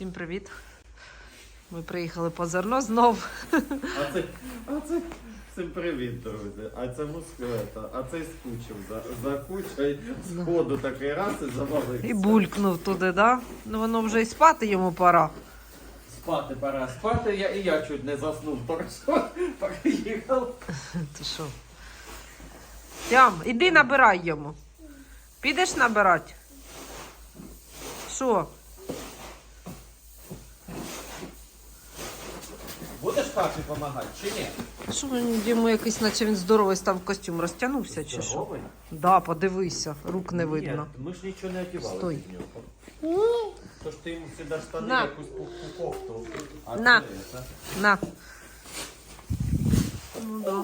Всім привіт. Ми приїхали по зерно знов. А це, а це, всім привіт, друзі. А це мускулета, а цей скучив за, за кучою з ходу такий раз і завалився. І булькнув туди, да? Ну воно вже і спати йому пора. Спати пора спати, я, і я чуть не заснув, тільки що приїхав. Ти що? Тям, іди набирай йому. Підеш набирати? Що? Будеш папі допомагати чи ні? Що він йому якийсь, наче він здоровий став костюм, розтягнувся чи що? Здоровий? Да, подивися, рук не Ні, видно. ми ж нічого не одягали Стой. під нього. Тож ти йому сюди штани, На. якусь пуху кофту. А На. це, це, На. Ну да.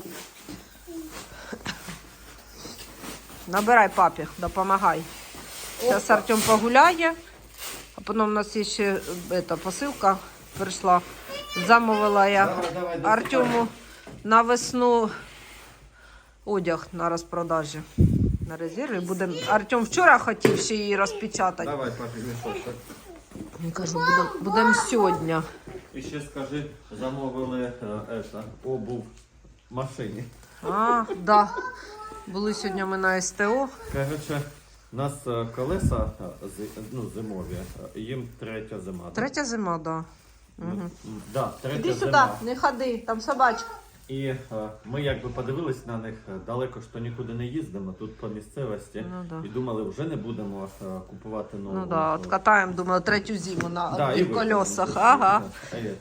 Набирай папі, допомагай. Зараз Артем погуляє, а потім у нас є ще е, ета, посилка прийшла. Замовила я. Артему на весну одяг на розпродажі. На резерві. Будем... Артем вчора хотів ще її розпечатати. Давай, папі, мішочок. Він каже, будемо будем сьогодні. І ще скажи, замовили е, обув в машині. А, да. Були сьогодні ми на СТО. Коротше, у нас е, колеса е, зи- ну, зимові, е, їм третя зима. да? Третя зима, да. Угу. Да, третя Іди сюди, зима. не ходи, там собачка. І е, ми якби подивились на них е, далеко, що нікуди не їздимо, тут по місцевості. Ну да. І думали, вже не будемо е, купувати нову. Ну да, откатаємо, думаю, третю зиму на Да, і одних ви- колесах. Ага. А є.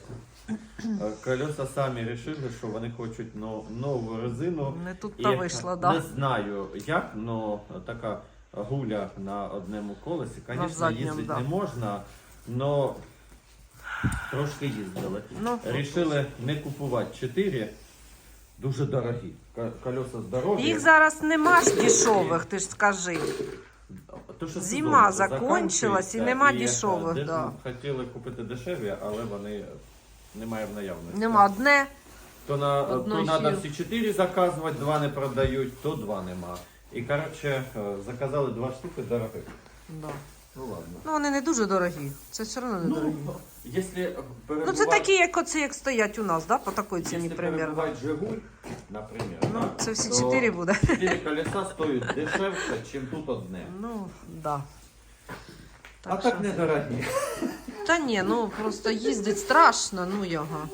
Е, Колеса самі вирішили, що вони хочуть но- нову резину. Не тут І то вийшло, Не знаю як, але така гуля на одному колесі, звісно, задньому, їздити да. не можна, але трошки їздили. Ну, Рішили не купувати чотири, дуже дорогі. Ка- Колеса здорові. їх зараз нема ж дешевих, ти ж скажи. То, що Зима сезон закончилась, і нема е, дешевих, де- да. Хотіли купити дешеві, але вони немає в наявності. Нема одне. То на то Одної треба всі чотири заказувати, два не продають, то два нема. І коротше, е, заказали два штуки дорогих. Да. Ну ладно. Ну вони не дуже дорогі. Це все одно не дорогі. Ну, якщо Ну це такі, як оці, як стоять у нас, да? по такій ціні Якщо примерно. перебувати Жигуль, наприклад, Ну, да, це всі то чотири буде. Чотири колеса стоять дешевше, ніж тут одне. Ну, да. а так недорогі. Та ні, ну просто їздить страшно, ну його.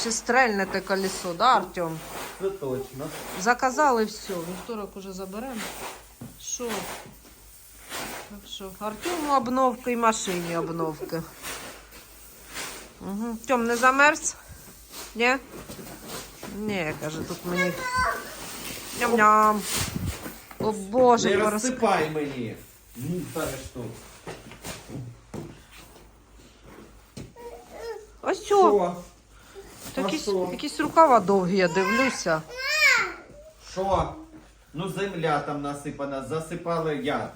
Ще стрельне те колесо, да, Артем? Це точно. Заказали все, вівторок уже заберемо. Що? Так що, Артему обновки і машині обновки. Угу. Тьом, не замерз? Ні? Ні, каже, тут мені. Ням-ням. О Боже, Не роз... розсипай мені. Мусориш тут. Ось що. А Якісь, що? якісь рукава довгі, я дивлюся. Що? Ну земля там насипана, засипали я.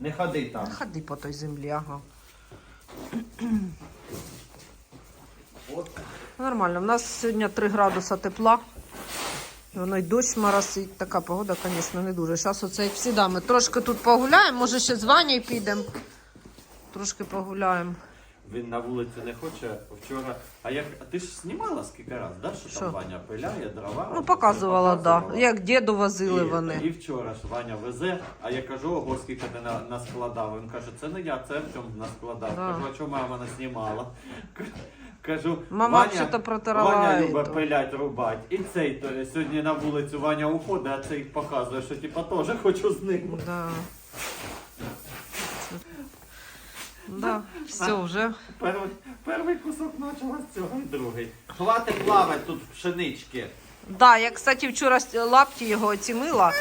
Не ходи там. Ходи по той землі, ага. От. Нормально. У нас сьогодні 3 градуса тепла. Воно й дощ моросить. Така погода, звісно, не дуже. Зараз оце всі. Ми трошки тут погуляємо, може ще з Ванею підемо. Трошки погуляємо. Він на вулиці не хоче вчора. А як а ти ж знімала скільки раз, да? Що, Що? там Ваня пиляє, дрова? Ну, показувала, так. Да. Як діду возили і, вони. І вчора ж Ваня везе, а я кажу, ого, скільки ти на, наскладав. Він каже, це не я, це Артем наскладав. Да. Кажу, а чому мама не знімала? Кажу, Мама Ваня, все то протирала. Ваня і любить то. пилять, рубать. І цей то, сьогодні на вулицю Ваня уходить, а цей показує, що типа теж хочу з ним. Да. Да, все вже. Перший, перший кусок начала з цього і другий. Хватить плавати тут пшенички. Да, я, кстати, вчора лапті його оцімила,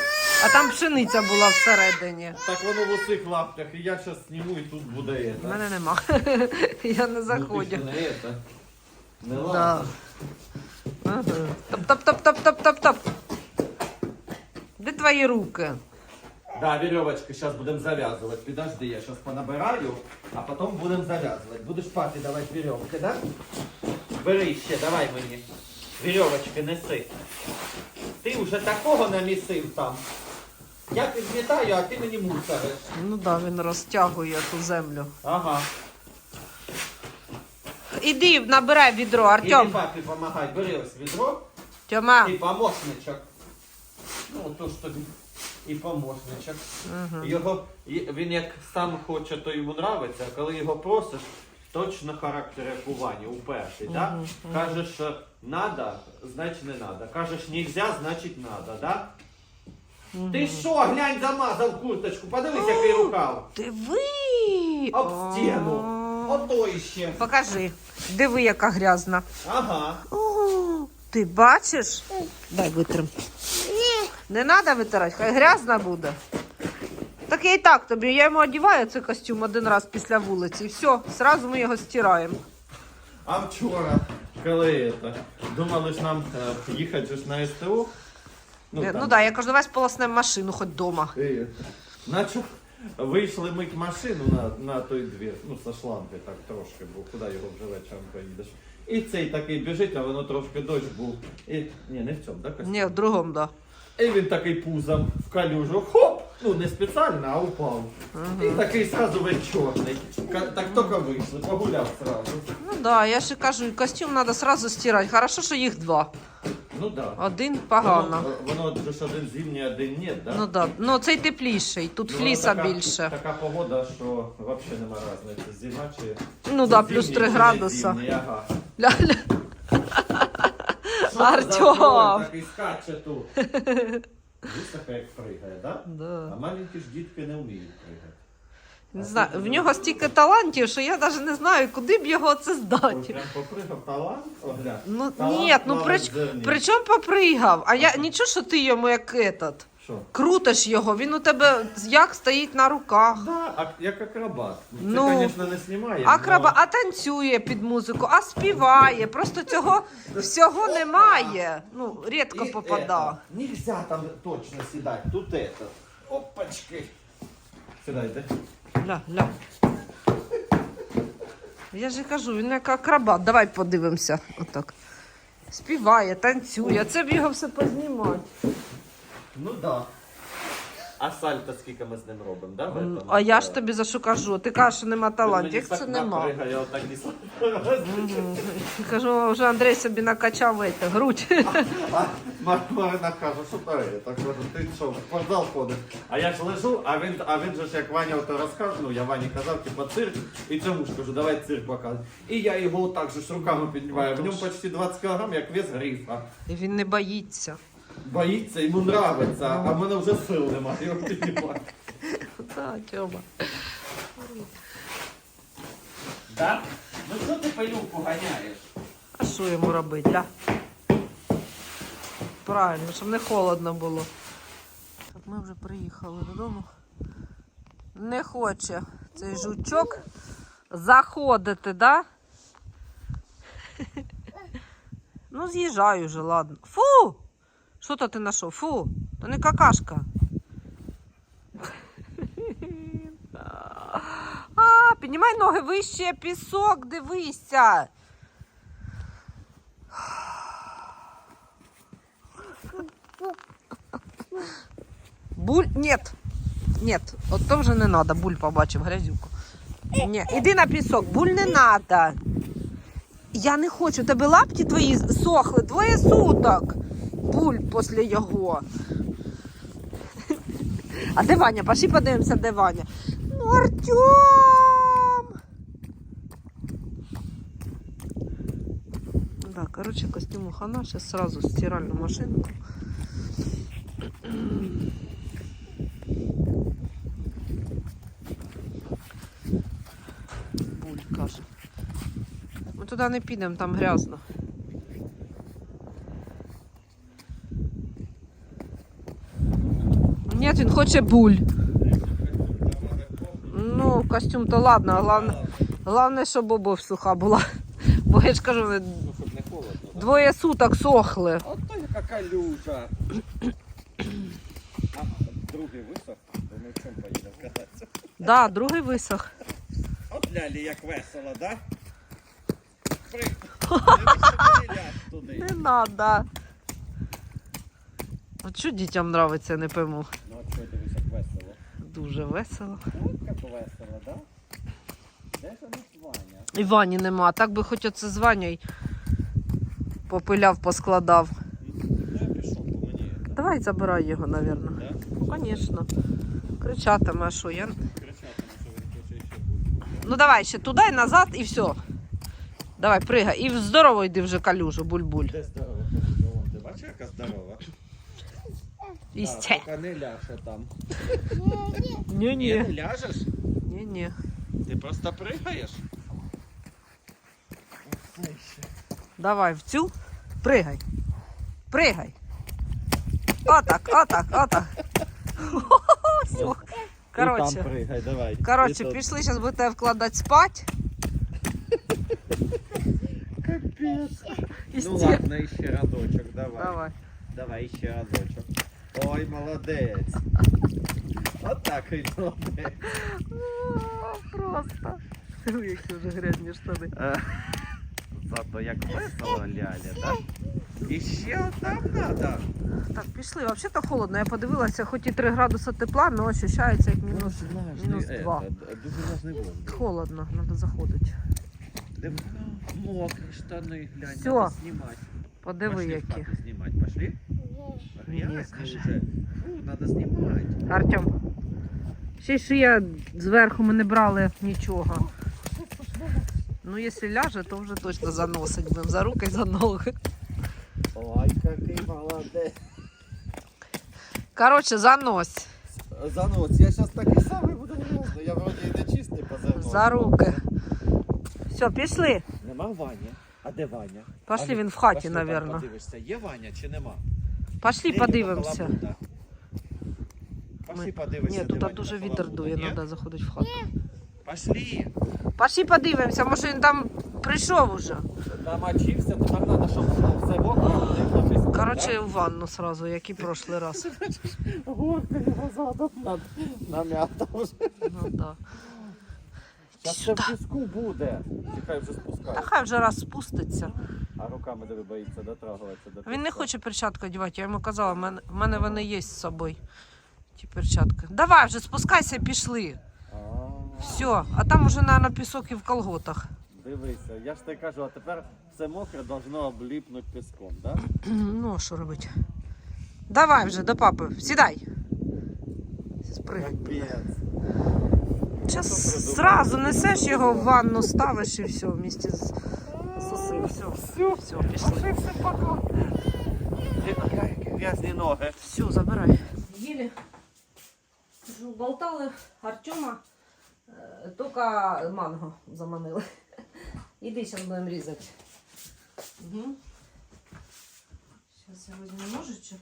а там пшениця була всередині. Так воно в усіх лаптях, і я зараз зніму і тут буде У мене нема. Я не Ну, заходжу. ти не это. Не Да. Топ-топ-топ-топ-топ-топ-топ. Де твої руки? Да, веревочки сейчас будем завязывать. Подожди, я сейчас понабираю, а потом будем завязывать. Будешь папе давать веревки, да? Бери ще, давай мені. Веревочки неси. Ти вже такого намісив там. Я підмітаю, а ти мені мусориш. Ну да, він розтягує ту землю. Ага. іди набирай відро, Іди Артем. папі помагай, бери ось відро. Тьома. І помощничок. Ну, то тобі. І помощничок. Його, він як сам хоче, то йому нравиться, а коли його просиш, точно характер як у Вані, у перший. Кажеш, що надо, значить не надо. Кажеш нельзя, значить надо, да? Ти що, глянь, замазав курточку, подивись, який рукав. Диви. Об стіну. Ото іще. Покажи. Диви, яка грязна. Ага. О, ти бачиш? Дай витрим. Не треба витирати, хай грязна буде. Так я і так тобі, я йому одягаю цей костюм один раз після вулиці. І все, одразу ми його стираємо. А вчора, коли це, думали ж нам е, їхати же ж на СТО. Ну, там, ну да, я кажу, давай сполоснемо машину хоч вдома. І, Наче вийшли мить машину на, на той двір, ну, со шланги так трошки, бо куди його вже вечором поїдеш. І цей такий біжить, а воно трошки дощ був. І, ні, не в цьому, так? Да, Ні, в другому, да. І він такий пузом в калюжу, хоп! Ну не спеціально, а упав. І такий сразу весь чорний. Ка- Так тільки вийшли, погуляв сразу. Ну да, я і кажу, і костюм треба сразу стирати. Хорошо, що їх два. Ну да. Один погано. Воно, воно ж один зимній, один ні, да? Ну да. Ну цей тепліший, тут Ну, фліса така- більше. Така погода, що взагалі нема різниці. Зима чи. Ну да, плюс зимній, 3 чи не градуса. зимній, ага. Ля-ля. Артем! Так і скаче тут. Високо як пригає, да? Да. А маленькі ж дітки не вміють пригати. Не знаю, в нього стільки талантів, що я навіть не знаю, куди б його це здати. прям попригав талант, оглянь. Ну ні, ну при, при чому попригав? А я нічого, що ти йому як этот. Що? Крутиш його, він у тебе як стоїть на руках. Да, а, як акробат. Це, Ну, звісно, не знімає. Акроба, а танцює під музику, а співає. Просто цього всього немає. Ну, рідко это, Нельзя там точно сідати. Тут это. Опачки. Сідайте. Ля, ля. Я ж і кажу, він як акробат. Давай подивимося. Отак. Співає, танцює. Це б його все познімати. Ну да. А сальто скільки ми з ним робимо, да? в этом? А я ж тобі за що кажу? Ти кажеш, що нема талантів. Як це нема? отак Мгм. Кажу, вже Андрій собі накачав это, грудь. А Марина каже, що то є? Так кажу, ти що, в спортзал ходиш? А я ж лежу, а він, а він же ж як Ваня ото розказував, ну я Вані казав, типа цирк, і цьому ж кажу, давай цирк показуй. І я його отак же ж руками піднімаю. В ньому почти 20 кг, як вес грифа. І він не боїться. Боїться, йому нравиться, а в мене вже сил немає його піднімати. Так, Тьома. Да? Ну що ти пилюку ганяєш? А що йому робити, ля? Правильно, щоб не холодно було. Так, ми вже приїхали додому. Не хоче цей жучок заходити, да? Ну, з'їжджай уже, ладно. Фу! Що то ти знайшов? Фу! То не какашка. А, піднімай ноги вище, пісок, дивися. Буль. Нет. Нет, от то вже не надо. Буль побачив грязюку. Ні, іди на пісок, буль не надо. Я не хочу, тебе лапті твої сохли двоє суток. Буль після його. А де Ваня? Пошли подивимося, де Ваня. Ну, Артем! Да, короче, костюм хана. Сейчас сразу стиральную машинку. Буль каже. Ми туди не підемо, там грязно. Ні, він хоче буль. Ну, костюм то ладно, головне, головне, щоб обувь суха була. Бо я ж кажу, щоб двоє суток сохли. От то яка калюжа. А, другий висох, то ми в чому поїдемо кататися? Да, другий висох. От лялі як весело, да? При... Не ляж туди. Не надо. От що дітям нравиться, не пойму. Ну от що дивись, як весело. Дуже весело. От як весело, да? Де ж Ваня? І Вані нема. Так би хоч оце з Ванею попиляв, поскладав. Я пішов, бо мені. Давай забирай його. Да? Звісно. Кричатиме, а що я. Ну давай ще туди і назад і все. Давай, пригай. І здорово йди вже калюжу, буль-буль. Де здорова? Вон, Ти бачиш, яка здорова? І Так, стя. поки не ляже там. Ні, Ні, не ляжеш? Ні, ні. Ти просто пригаєш? Оце ще. Давай в цю. Пригай. Пригай. Отак, отак, отак. Все. І там Коротше. пригай, давай. Коротше, І тут. пішли, зараз будете вкладати спать. Капець. І Ну стя- ладно, ще радочок, давай. Давай. Давай ще разочок. Ой, молодець. От так і молодець. О, Просто. Диви, Які вже грязні штани. Е, Зато як весело ляля, так? І ще там треба. Так, пішли. Взагалі-то холодно. Я подивилася, хоч і 3 градуси тепла, але ощущається як мінус. мінус два. Дуже важний воздух. Холодно, треба заходити. Диви, Мокрі штани, глянь, Всьо. треба знімати. Подиви, Пошли в які. хату знімати, пошли? Ні, Грязні Фу, треба знімати. Артем. Ще ж я зверху ми не брали нічого. Ну, якщо ляже, то вже точно заносить будемо за руки і за ноги. Ой, який молодець. Коротше, занось Занос, я зараз такий самий буду грязно. Я вроді і не чистий по за руки. Все, пішли. Нема Вані. А де Ваня? Пошли, ну, він в хаті, пошли там напевно. Подивишся, є Ваня чи нема? Пошли подивимося. Пошли подивишся. Ні, тут дуже вітер дує, треба заходити в хату. Пошли. Пошли подивимося, може він там прийшов уже. Намочився, то там треба, щоб все ложись. Коротше, у ванну сразу, як і прошлий раз. Горка його задом нам'ята вже. Ну, да. Зараз це в піску буде. Чекай, вже Та спускається. хай вже раз спуститься. А руками диви боїться дотрагуватися до Він не піска. хоче перчатку одягати, я йому казала, в мене, в мене вони є з собою. Ті перчатки. Давай вже спускайся, пішли. А, Все, а там уже, мабуть, пісок і в колготах. Дивися, я ж тобі кажу, а тепер все мокре должно обліпнути піском, так? Ну, а що робити? Давай вже до папи, сідай. Спригай. Капець. Зараз зразу несеш його в ванну, ставиш і все, вместе з соси. Все, все, все, пішли. Грязні ноги. Все, забирай. Їли. Болтали Артема, е, тільки манго заманили. Іди, зараз будемо різати. Угу. Зараз я візьму ножичок.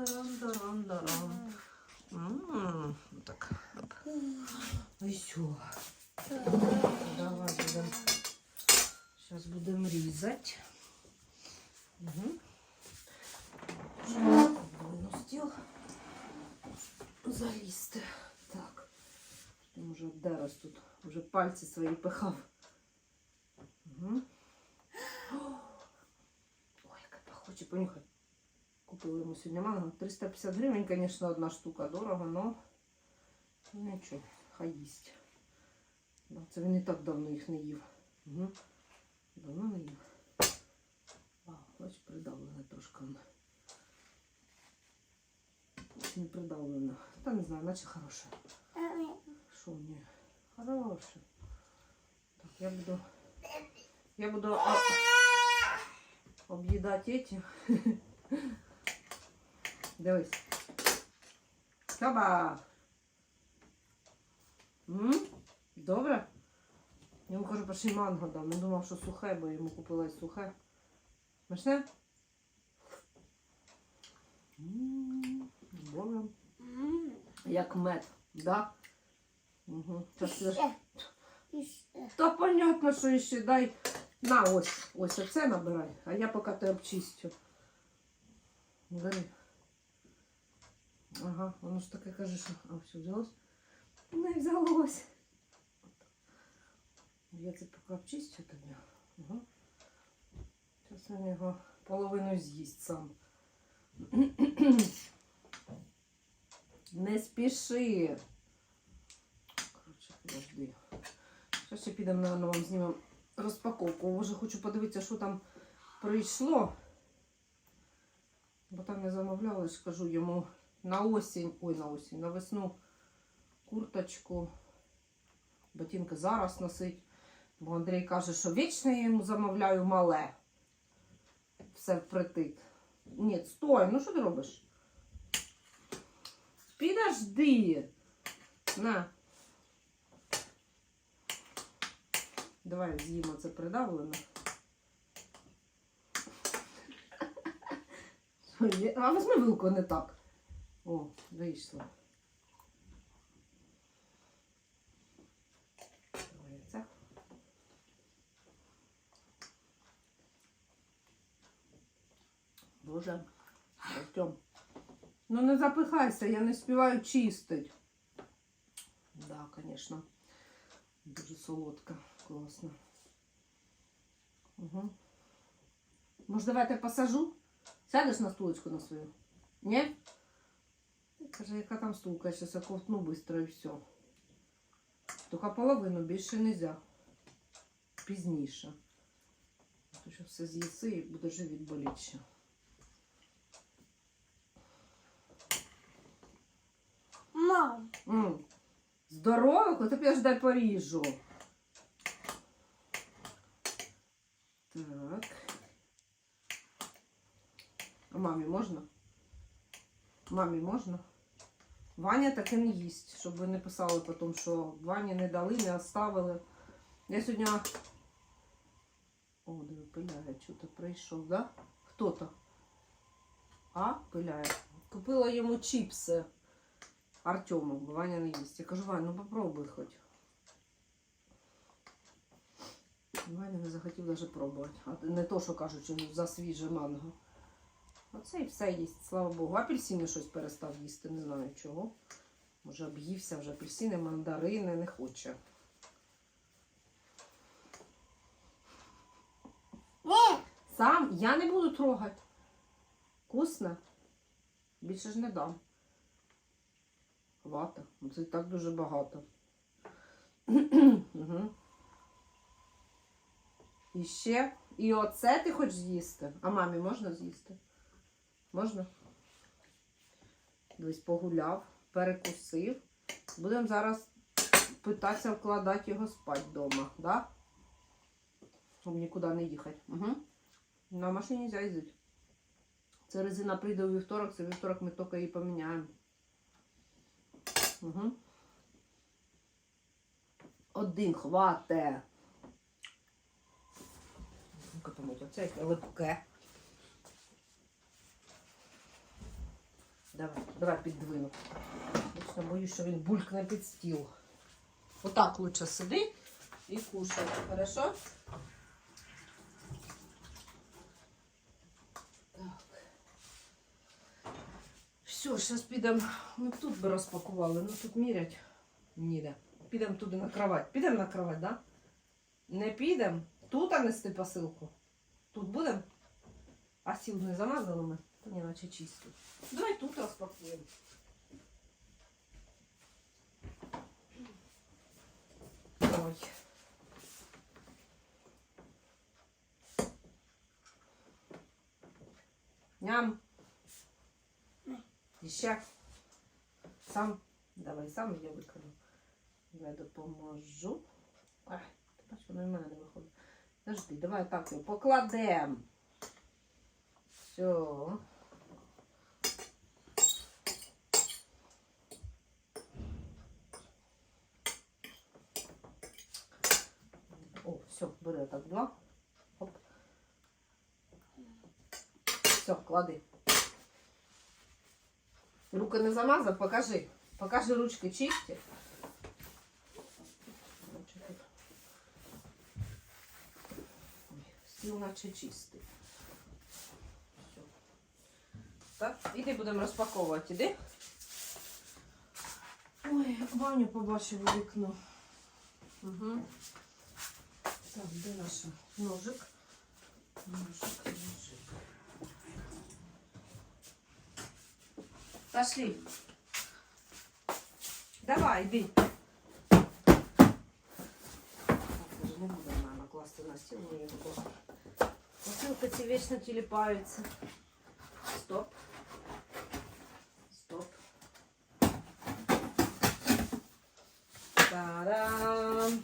Тарам-дарам-дарам. М, Так. оп. Ну і все. Давай будемо. Зараз будемо різати. Угу. На стіл залізти. Так. Він вже дерез тут. Вже пальці свої пихав. Угу. Ой, яка пахуче, понюхай. Купили йому сьогодні манго. 350 гривень, звісно, одна штука дорого, но нічого, хай їсть. Це він і так давно їх не їв. Угу. Давно не їв. А, бач, придавлене трошки воно. Не придавлено. Та не знаю, наче хороше. Що ні? Хороше. Так, я буду. Я буду а, об'їдати эти. Дивись. Таба. Добре? Я йому кажу, пошли манго дам. Він думав, що сухе, бо йому купила сухе. Смачне? М, Добре. Як мед, да? Угу. Та понятно, що ще дай. На ось, ось оце набирай, а я поки те обчистю. Бери. Ага, воно ж таке каже, що. А все взялось? Не взялось. Я це поки обчистю тобі. Ага. Зараз він його половину з'їсть сам. Не спіши. Коротше, подожди. Зараз ще підемо, наверное, вам знімемо розпаковку. Може, хочу подивитися, що там прийшло. Бо там я замовляла, ж кажу йому на осінь, ой, на осінь, на весну курточку. Ботинки зараз носить. Бо Андрій каже, що вічно я йому замовляю мале. Все впритик. Ні, стой, ну що ти робиш? Підожди. На. Давай з'їмо це придавлене. Є- А візьми вилку не так. О, вийшло. Боже, Артем. Ну не запихайся, я не співаю чистить. Да, конечно. Дуже солодка, класно. Угу. Може, давайте посажу? Сядеш на стулочку на свою? Ні? Каже, яка там стулка, я зараз я ковтну швидко і все. Тільки половину, більше не можна. Пізніше. То що все з'їси і буде живіт боліти ще. Мам, М. Здорово, то я ж дай поріжу. Так. А мамі можна? Мамі можна? Ваня таке не їсть, щоб ви не писали потім, що Вані не дали, не оставили. Я сьогодні. О, диви, пиляє, чого-то прийшов, да? Хто то? А, пиляє. Купила йому чіпси. Артему, бо Ваня не їсть. Я кажу, Вань, ну попробуй хоч. Ваня не захотів навіть пробувати. А не то, що кажуть, що за свіже манго. Оце і все їсть, слава Богу. Апельсини щось перестав їсти, не знаю чого. Може об'ївся вже апельсини, мандарини, не хоче. ні, Сам я не буду трогати. Вкусно? Більше ж не дам. Вата. Це і так дуже багато. угу. І ще. І оце ти хочеш з'їсти. А мамі можна з'їсти? Можна? Десь погуляв, перекусив. Будемо зараз питатися вкладати його спати вдома, да? Щоб нікуди не їхати. Угу. На машині їздити. Це резина прийде у вівторок, це вівторок ми тільки її поміняємо. Угу. Один хвате. Ну-ка там оце липке. Давай, давай піддвину. Вічно боюсь, що він булькне під стіл. Отак лучше сиди і кушай, хорошо? Так. Все, зараз підемо. Ми тут би розпакували, ну тут мірять ніде. Підемо туди на кровать. Підемо на кровать, да? Не підемо. Тут а нести посилку. Тут будемо? А сіл не замазали ми? Та ні, наче чисто. Давай тут розпакуємо. Ой. Ням. Іще. Сам. Давай сам я виконую. Я допоможу. Ай, ти бачиш, воно в мене не виходить. Подожди, давай так його покладемо. Все. О, все, бери так два. Оп. Все, клади. Руки не замазав, покажи. Покажи ручки чисті. Стіл наче чистий. Все. Так, іди будемо розпаковувати, іди. Ой, Ваню побачив у вікно. Угу. Так, де наша ножик? Ножик, ножик. Пошли. Давай, йди. Вже не буде мама класти на стіл, мені не було. Посилки ці вічно тіліпаються. Стоп. Та-дам!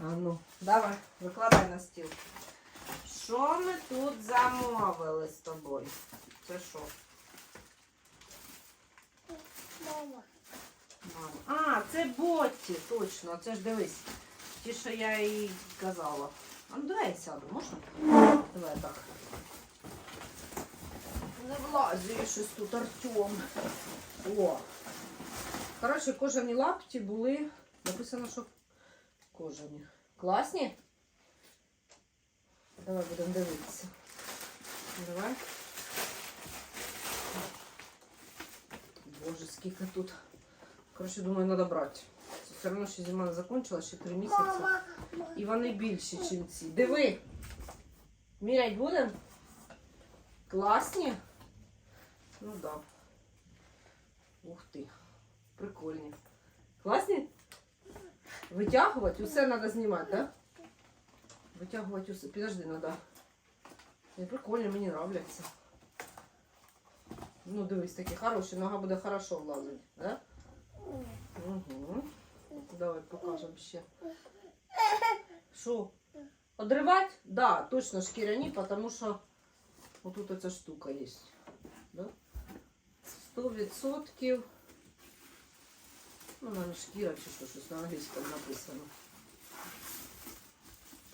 А ну, давай, викладай на стіл. Що ми тут замовили з тобою? Це що? Мама. Мама. А, це Ботті, точно. Це ж дивись. Ті, що я їй казала. А ну давай я сяду, можна? Давай так. Не влазить щось тут Артем. О. Коротше, кожані лапті були. Написано, що кожані. Класні? Давай будемо дивитися. Давай. Боже, скільки тут. Коротше, думаю, треба брати. Це все одно ще зима не закінчилася, ще три місяці. І вони більші, ніж ці. Диви. Мірять будемо? Класні? Ну так. Да. Ух ти. Прикольні. Класні? Витягувати? Усе треба знімати, так? Да? Витягувати усе. Підожди, треба. Не прикольні, мені нравляться. Ну, дивись, такі хороші, нога буде хорошо влазити, да? Угу. Давай покажемо ще. Що? Одривати? Да, точно шкіряні, тому що отут оця штука є. Да? 100%. Ну, вона не шкіра чи що, щось на англійському написано.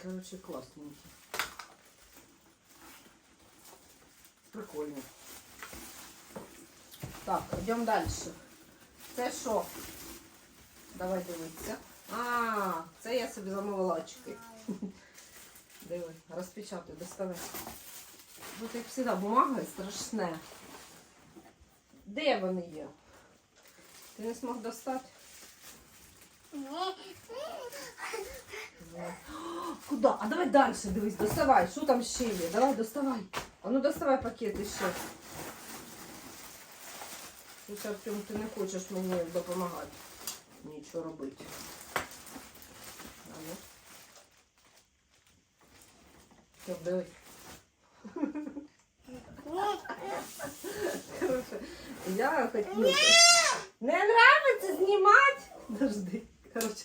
Короче, класненькі. Прикольно. Так, йдемо далі. Це що? Давай дивитися. А, це я собі замовила очки. Диви, розпечатуй, доставай. Тут, як завжди, бумага страшне. Де вони є? Ти не змог достати? Куди? А давай далі дивись, доставай. Що там ще є? Давай, доставай. А ну доставай пакети ще. Щось, Артем, ти не хочеш мені допомагати. Нічого робити. А ну. Що, диви. Я хотіла. Не нравиться знімати? Подожди. Короче,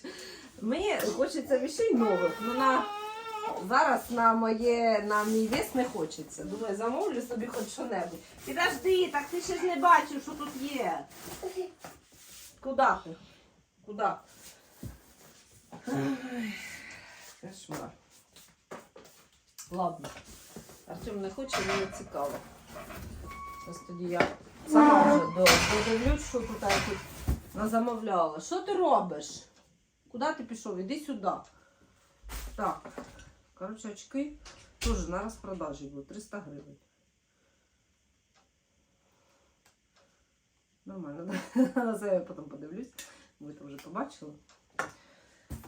мені хочеться вещей нових. Ну зараз на моє на мій вес не хочеться. Думаю, замовлю собі хоч що-небудь. Підожди, так ти ще ж не бачив, що тут є. Куди ти? Куди? Ай, Кошмар. Ладно. Артем не хоче, мені цікаво. Зараз тоді я сама вже додивлюсь, що тут тут назамовляла. Що ти робиш? Куди ти пішов? Іди сюди. Так. Коротше, очки теж на розпродажі будуть 300 гривень. Нормально, да? Це я потім подивлюсь. Ви це вже побачили.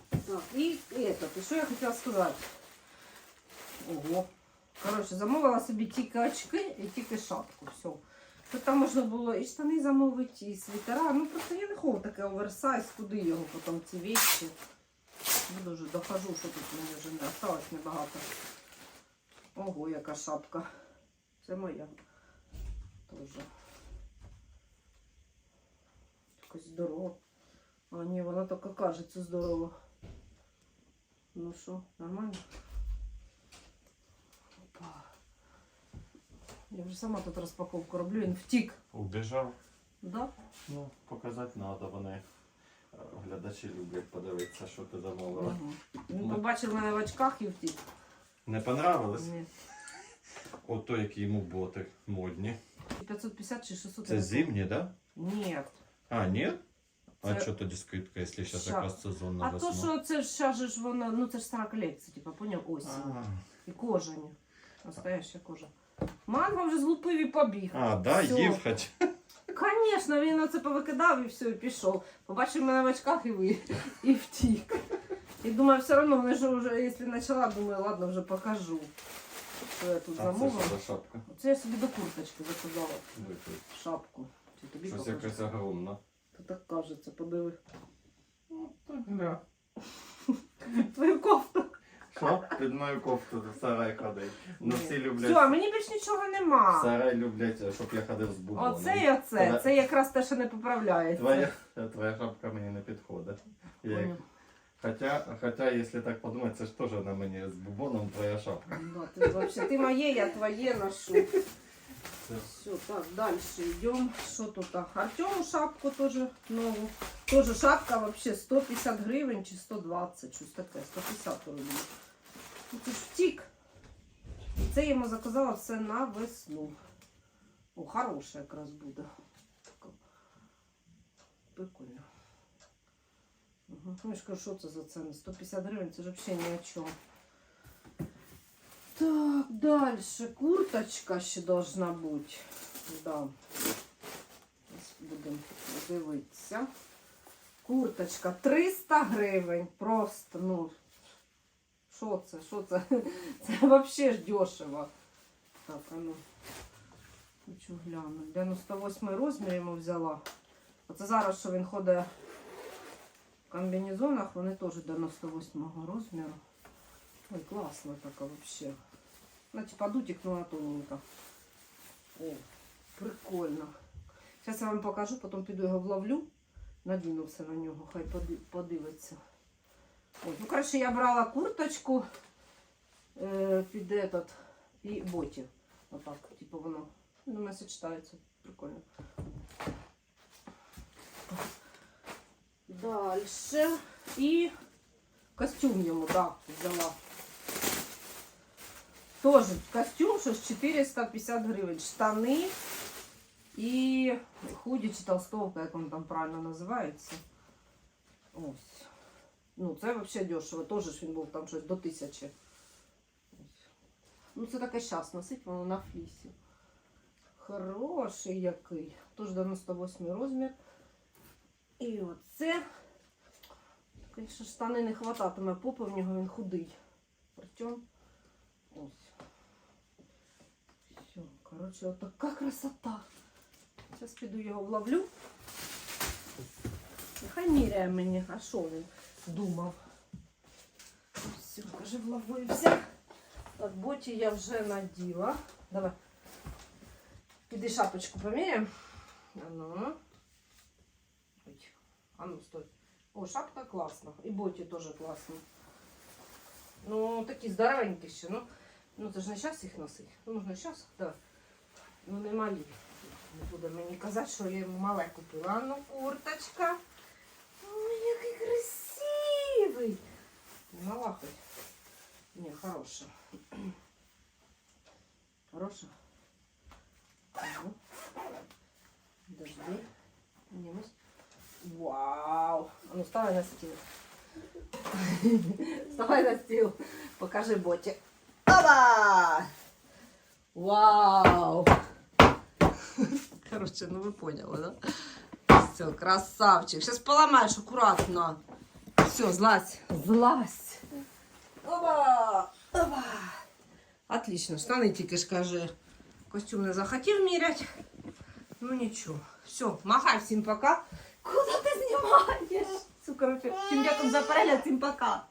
Так, і это, що я хотіла сказати? Ого. Коротше, замовила собі тільки очки і тільки шапку. Все. Тут там можна було і штани замовити, і світера. Ну просто я не хочу таке оверсайз, куди його потім ці вещи. Буду вже дохожу, що тут мені вже не осталось небагато. Ого, яка шапка. Це моя. Тоже. Якось здорово. А ні, вона тільки кажеться здорово. Ну що, нормально? Опа. Я вже сама тут розпаковку роблю, він втік. Убіжав. Да? Ну, показати треба, вони е, глядачі люблять подивитися, що ти замовила. Угу. Він побачив мене в очках і втік. Не понравилось? Ні. Ото які йому боти модні. 550 чи 600. Це зимні, да? помню. Ні. А, ні? А Це- що тоді скидка, якщо зараз якраз сезонна А весна? то, що це ж щас же ж воно, ну це ж стара колекція, типа, поняв, осінь. А, І кожані. Настояща кожа. Манго вже злупив і побіг. а да, Всьо. їв хоч. Звісно, він оце повикидав і все, і пішов. Побачив мене в очках і ви, і втік. І думаю, все одно, вони ж вже, якщо почала, думаю, ладно, вже покажу. Що я тут А це замовила. що за шапка? Це я собі до курточки заказала Дивись, шапку. Чи тобі Щось покажу? якась огромна. То так кажеться, подиви. Ну, так, да. Твою кофту. Що? Під мою кофту в сарай ходить. Ну всі люблять. Все, мені більш нічого нема. В сарай люблять, щоб я ходив з бубоном. Оце і оце. Твоя- Це якраз те, що не поправляється. Твоя, твоя шапка мені не підходить. Я як- Понял. Хоча, хоча, якщо так подумати, це ж теж на мені з бубоном твоя шапка. Да, ты вообще, ты моє, я твоє ношу. Все, так, дальше идем. Что тут? а? Артему шапку тоже нову. Тоже шапка вообще 150 гривень чи 120, щось таке, 150 рублів. Ти ж втік. І це я йому заказала все на весну. О, хороше якраз буде. Прикольно. Угу. Ну, я ж кажу, що це за ціни? 150 гривень, це ж взагалі ні о чому. Так, дальше. Курточка ще должна бути. Да. Будемо дивитися. Курточка 300 гривень. Просто, ну. Що це? Що це? Це взагалі ж дешево. Так, а ну. Хочу глянути. 98 розмір йому взяла. Оце зараз, що він ходить в комбінезонах, вони теж 98 розміру. Ой, классно така вообще. Ну, типа но она тоненько. О, прикольно. Зараз я вам покажу, потім піду його вловлю. Надіну все на нього, хай подивиться. Ой, ну, коротше, я брала курточку е, під этот і боті. Отак, типу воно. Думаю, сочетається. Прикольно. Дальше. І костюм йому, да, взяла. Тоже костюм, що ж 450 гривень. Штани і худі чи толстовка, як він там правильно називається. Ось. Ну, це взагалі дешево. Тоже ж він був там щось до тисячі. Ну, це таке щас носить, воно на флісі. Хороший який. Тож 98 розмір. І оце. Звісно, штани не хвататиме попи, в нього він худий. Артем. Ось. Все, коротше, отака красота. Зараз піду його вловлю. Нехай міряє мені, а що він думав. Все, каже, вловився. Так, боті я вже наділа. Давай. Піди шапочку поміряємо. А ну. Ой. А ну, стой. О, шапка класна. І боті теж класні. Ну, такі здоровенькі ще. Ну, ну це ж не зараз їх носити. Ну, можна зараз, так. Да. Ну, не малі. Не буде мені казати, що я йому мале купила. Ну, курточка. Ой, який красивий. Не мала хоч? Ні, хороша. Хороша? Ага. Подожди. Немось. Вау! А ну вставай на стіл. Вставай на стіл. Покажи боті. Опа! Вау! Короче, ну ви поняли, да? Все, красавчик. Сейчас поломаешь аккуратно. Все, злазь. Злазь. Опа! Опа! Отлично. Штани тільки ж каже. Костюм не захотів міряти. Ну нічого. Все, махай всім пока. Куда ти знімаєш? Сука, всім дякую за перегляд, всім пока.